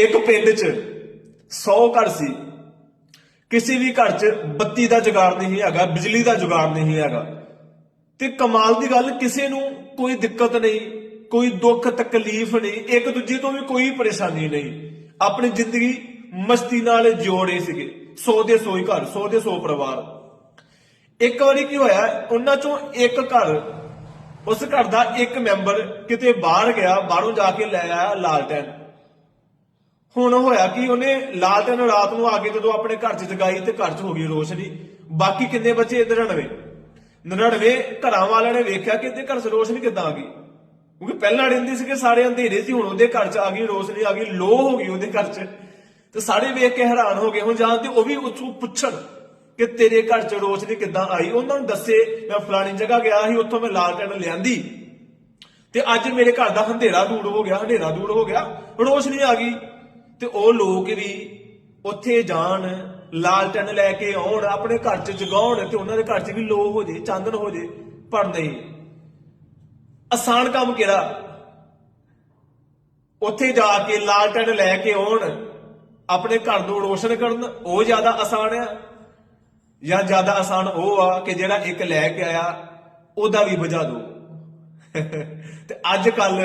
ਇੱਕ ਪਿੰਡ 'ਚ 100 ਘਰ ਸੀ। ਕਿਸੇ ਵੀ ਘਰ 'ਚ ਬੱਤੀ ਦਾ ਜੁਗਾੜ ਨਹੀਂ ਹੈਗਾ, ਬਿਜਲੀ ਦਾ ਜੁਗਾੜ ਨਹੀਂ ਹੈਗਾ। ਤੇ ਕਮਾਲ ਦੀ ਗੱਲ, ਕਿਸੇ ਨੂੰ ਕੋਈ ਦਿੱਕਤ ਨਹੀਂ, ਕੋਈ ਦੁੱਖ, ਤਕਲੀਫ ਨਹੀਂ, ਇੱਕ ਦੂਜੇ ਤੋਂ ਵੀ ਕੋਈ ਪਰੇਸ਼ਾਨੀ ਨਹੀਂ। ਆਪਣੀ ਜ਼ਿੰਦਗੀ ਮਸਤੀ ਨਾਲ ਜੋੜੇ ਸੀਗੇ। 100 ਦੇ 100 ਹੀ ਘਰ 100 ਦੇ 100 ਪਰਿਵਾਰ। ਇੱਕ ਵਾਰੀ ਕੀ ਹੋਇਆ, ਉਹਨਾਂ ਚੋਂ ਇੱਕ ਘਰ, ਉਸ ਘਰ ਦਾ ਇੱਕ ਮੈਂਬਰ ਕਿਤੇ ਬਾਹਰ ਗਿਆ, ਬਾਹਰੋਂ ਜਾ ਕੇ ਲੈ ਆਇਆ ਲਾਲਟੈਨ। ਹੁਣ ਹੋਇਆ ਕਿ, ਉਹਨੇ ਲਾਲਟੈਨ ਰਾਤ ਨੂੰ ਆ ਕੇ ਜਦੋਂ ਆਪਣੇ ਘਰ 'ਚ ਜਗਾਈ ਤੇ ਘਰ 'ਚ ਹੋ ਗਈ ਰੋਸ਼ਨੀ ਬਾਕੀ ਕਿੰਨੇ ਬੱਚੇ 99 99 ਘਰਾਂ ਵਾਲਿਆਂ ਨੇ ਵੇਖਿਆ ਕਿ ਇਹਦੇ ਘਰ 'ਚ ਰੋਸ਼ਨੀ ਕਿੱਦਾਂ ਆ ਗਈ? ਕਿਉਂਕਿ ਪਹਿਲਾਂ ਰਹਿੰਦੀ ਸੀ ਕਿ ਸਾਰੇ ਅੰਧੇਰੇ ਸੀ, ਹੁਣ ਉਹਦੇ ਘਰ 'ਚ ਆ ਗਈ ਰੋਸ਼ਨੀ ਆ ਗਈ, ਲੋ ਹੋ ਗਈ ਉਹਦੇ ਘਰ 'ਚ। ਤੇ ਸਾਰੇ ਵੇਖ ਕੇ ਹੈਰਾਨ ਹੋ ਗਏ, ਹੁਣ ਜਾਂ ਤੇ ਉਹ ਵੀ ਉੱਥੋਂ ਪੁੱਛਣ ਕਿ ਤੇਰੇ ਘਰ 'ਚ ਰੋਸ਼ਨੀ ਕਿੱਦਾਂ ਆਈ। ਉਹਨਾਂ ਨੂੰ ਦੱਸੇ, ਮੈਂ ਫਲਾਣੀ ਜਗ੍ਹਾ ਗਿਆ ਸੀ, ਉੱਥੋਂ ਮੈਂ ਲਾਲਟੈਨ ਲਿਆਂਦੀ। ਤੇ ਅੱਜ ਮੇਰੇ ਘਰ ਦਾ ਹਨੇਰਾ ਦੂਰ ਹੋ ਗਿਆ, ਹਨੇਰਾ ਦੂਰ ਹੋ ਗਿਆ ਰੋਸ਼ਨੀ ਆ ਗਈ। ਤੇ ਉਹ ਲੋਕ ਵੀ ਉੱਥੇ ਜਾਣ ਲਾਲਟਨ ਲੈ ਕੇ ਆਉਣ, ਆਪਣੇ ਘਰ 'ਚ ਜਗਾਉਣ ਤੇ ਉਹਨਾਂ ਦੇ ਘਰ 'ਚ ਵੀ ਲੋ ਹੋ ਜੇ ਚਾਂਦਨ ਹੋ ਜੇ, ਪਰ ਨਹੀਂ। ਆਸਾਨ ਕੰਮ ਕਿਹੜਾ? ਉੱਥੇ ਜਾ ਕੇ ਲਾਲਟਨ ਲੈ ਕੇ ਆਉਣ, ਆਪਣੇ ਘਰ ਨੂੰ ਰੋਸ਼ਨ ਕਰਨ, ਉਹ ਜ਼ਿਆਦਾ ਆਸਾਨ ਆ। ਜਾਂ ਜ਼ਿਆਦਾ ਆਸਾਨ ਉਹ ਆ ਕਿ ਜਿਹੜਾ ਇੱਕ ਲੈ ਕੇ ਆਇਆ, ਉਹਦਾ ਵੀ ਵਜਾ ਦੋ ਤੇ ਅੱਜ ਕੱਲ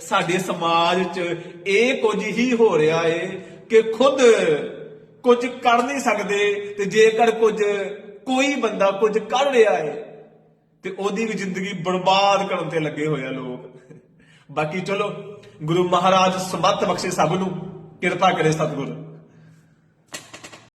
ਸਾਡੇ ਸਮਾਜ 'ਚ ਇਹ ਕੁਝ ਹੀ ਹੋ ਰਿਹਾ ਏ ਕਿ ਖੁਦ ਕੁਝ ਕਰ ਨਹੀਂ ਸਕਦੇ ਤੇ ਜੇਕਰ ਕੁਝ ਕੋਈ ਬੰਦਾ ਕੁਝ ਕਰ ਰਿਹਾ ਏ, ਤੇ ਉਹਦੀ ਵੀ ਜ਼ਿੰਦਗੀ ਬਰਬਾਦ ਕਰਨ ਤੇ ਲੱਗੇ ਹੋਏ ਆ ਲੋਕ। ਬਾਕੀ ਚਲੋ, ਗੁਰੂ ਮਹਾਰਾਜ ਸਮੱਤ ਬਖਸ਼ੇ ਸਭ ਨੂੰ, ਕਿਰਪਾ ਕਰੇ ਸਤਿਗੁਰ।